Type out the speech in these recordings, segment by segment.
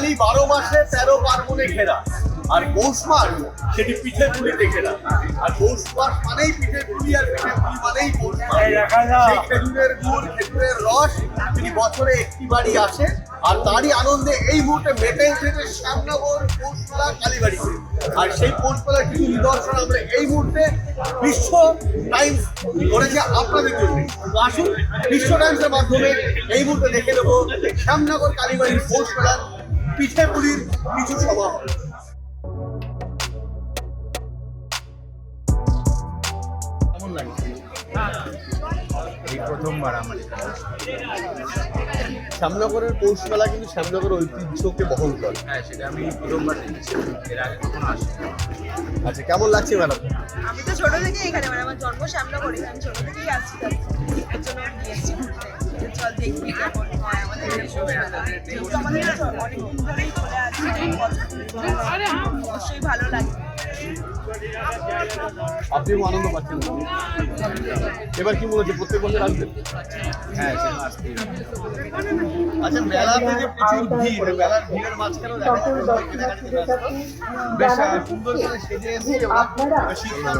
বাঙালি বারো মাসে তেরো পার্বণে ঘেরা। আর পৌষ মাস সেটি পিঠে পুলিতে ঘেরা। আর পৌষ মাস মানেই পিঠে পুলি আর পিঠে পুলি মানেই পৌষ মাস। সেই খেজুরের গুড় খেজুরের রস তিনি বছরে একটি বাড়ি আসে আর তারই আনন্দে এই মুহূর্তে মেতে উঠেছে শ্যামনগর পৌষপাড়া কালীবাড়িতে। আর সেই পৌষপাড়ার কিছু নিদর্শন আমরা এই মুহূর্তে বিশ্ব টাইমস করেছে আপনাদের জন্য। আসুন বিশ্ব টাইমসের মাধ্যমে এই মুহূর্তে দেখে নেব শ্যামনগর কালীবাড়ির পৌষপাড়ার পিঠে পুলির কিছু সভা। কেমন লাগছে? এই প্রথমবার আমার এখানে। আসা। শ্যামনগরের পৌষমেলা কিন্তু শ্যামনগর ঐতিহ্যকে বহন করে। হ্যাঁ সেটা আমি প্রথমবার দেখেছি। এর আগে কখনো আসি আচ্ছা কেমন লাগছে ম্যাডাম? আমি তো ছোট থেকেই এখানে মানে আমার জন্ম শ্যামনগরে। আমি ছোট থেকেই আসছি এর জন্য আমি এসেছি ঘুরতে। যে চল দেখবি কেমন হয় আমাদের অনেকদিন ধরেই চলে আসছে অবশ্যই ভালো লাগে আপনিও আনন্দ পাচ্ছেন এবার কি মনে হচ্ছে প্রত্যেক বছর আসবেন হ্যাঁ। আচ্ছা মেলাতে যে প্রচুর ভিড় মেলার ভিড়ের মাঝখানেও। বেশ সুন্দর করে সেজে। শীতকাল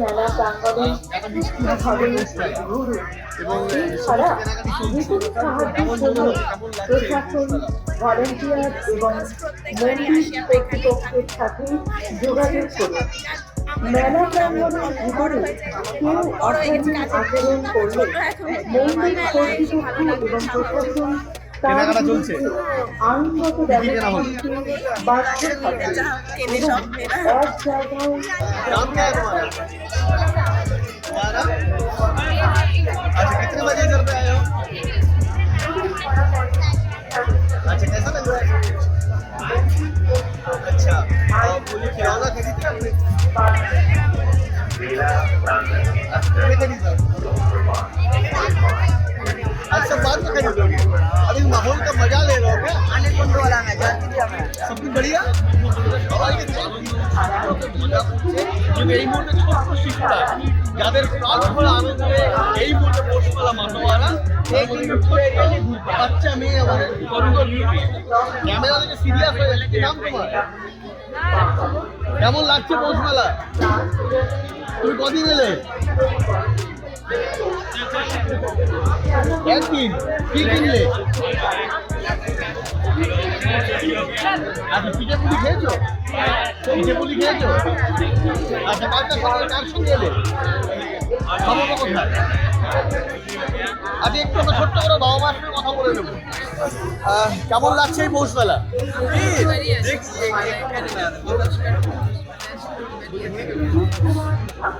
মেলা ঘুরুন এবং কেনাকাটি চলছে। কেমন মনে লাগছে ভলেন্টিয়ার এবং মন্দির কর্তৃপক্ষের সাথে যোগাযোগ করুন মেলা প্রাঙ্গণের ভিতরে কেউ অসাধু আচরণ করলে মন্দির কর্তৃপক্ষ এবং প্রশাসন কেনাকাটা চলছে? আইনগত ব্যবস্থা? বাধ্য এক জায়গায় अच्छा कैसा लग रहा है अच्छा और बोली खिलौना खरीद रहे आपने खरीदा अच्छा बाद में खरीदोगे अभी माहौल का मजा ले रहे हो क्या অনেক বন্ধু वाला मैं जानती थी हमें সব কিছু বড়িয়া সবাই কিন্তু এই মুহূর্তে ছোট্ট শিশুরা যাদের প্রাণ ভরা আনন্দে এই মুহূর্তে পৌষপালা বাচ্চা মেয়ে সুন্দর ক্যামেরা থেকে সিরিয়াস হয়ে কি নাম তোমার কেমন লাগছে পৌষমেলা তুমি কদিন এলে একদিন কি কিনলে আচ্ছা পিঠে পুলি খেয়েছো পিঠে পুলি খেয়েছো আচ্ছা কালকে সকালে কার সঙ্গে এলে কোথায়? আচ্ছা একটু আমরা ছোট্ট করে বাবা মার সঙ্গে কথা বলে নেব। কেমন লাগছে এই পৌষ মেলা?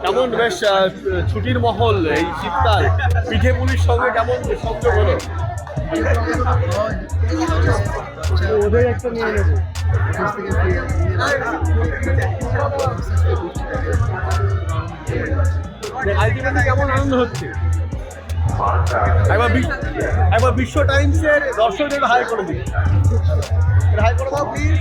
কেমন বেশ ছুটির মহল, এই শীতকাল। পিঠে পুলির সঙ্গে কেমন সংযোগ হলো? ওদের একটা নিয়ে নেব। আলটিমেটলি কেমন আনন্দ হচ্ছে? একবার বিশ্ব একবার বিশ্ব টাইমসের দর্শকদের হাই করে দিন। হাই করে দাও প্লিজ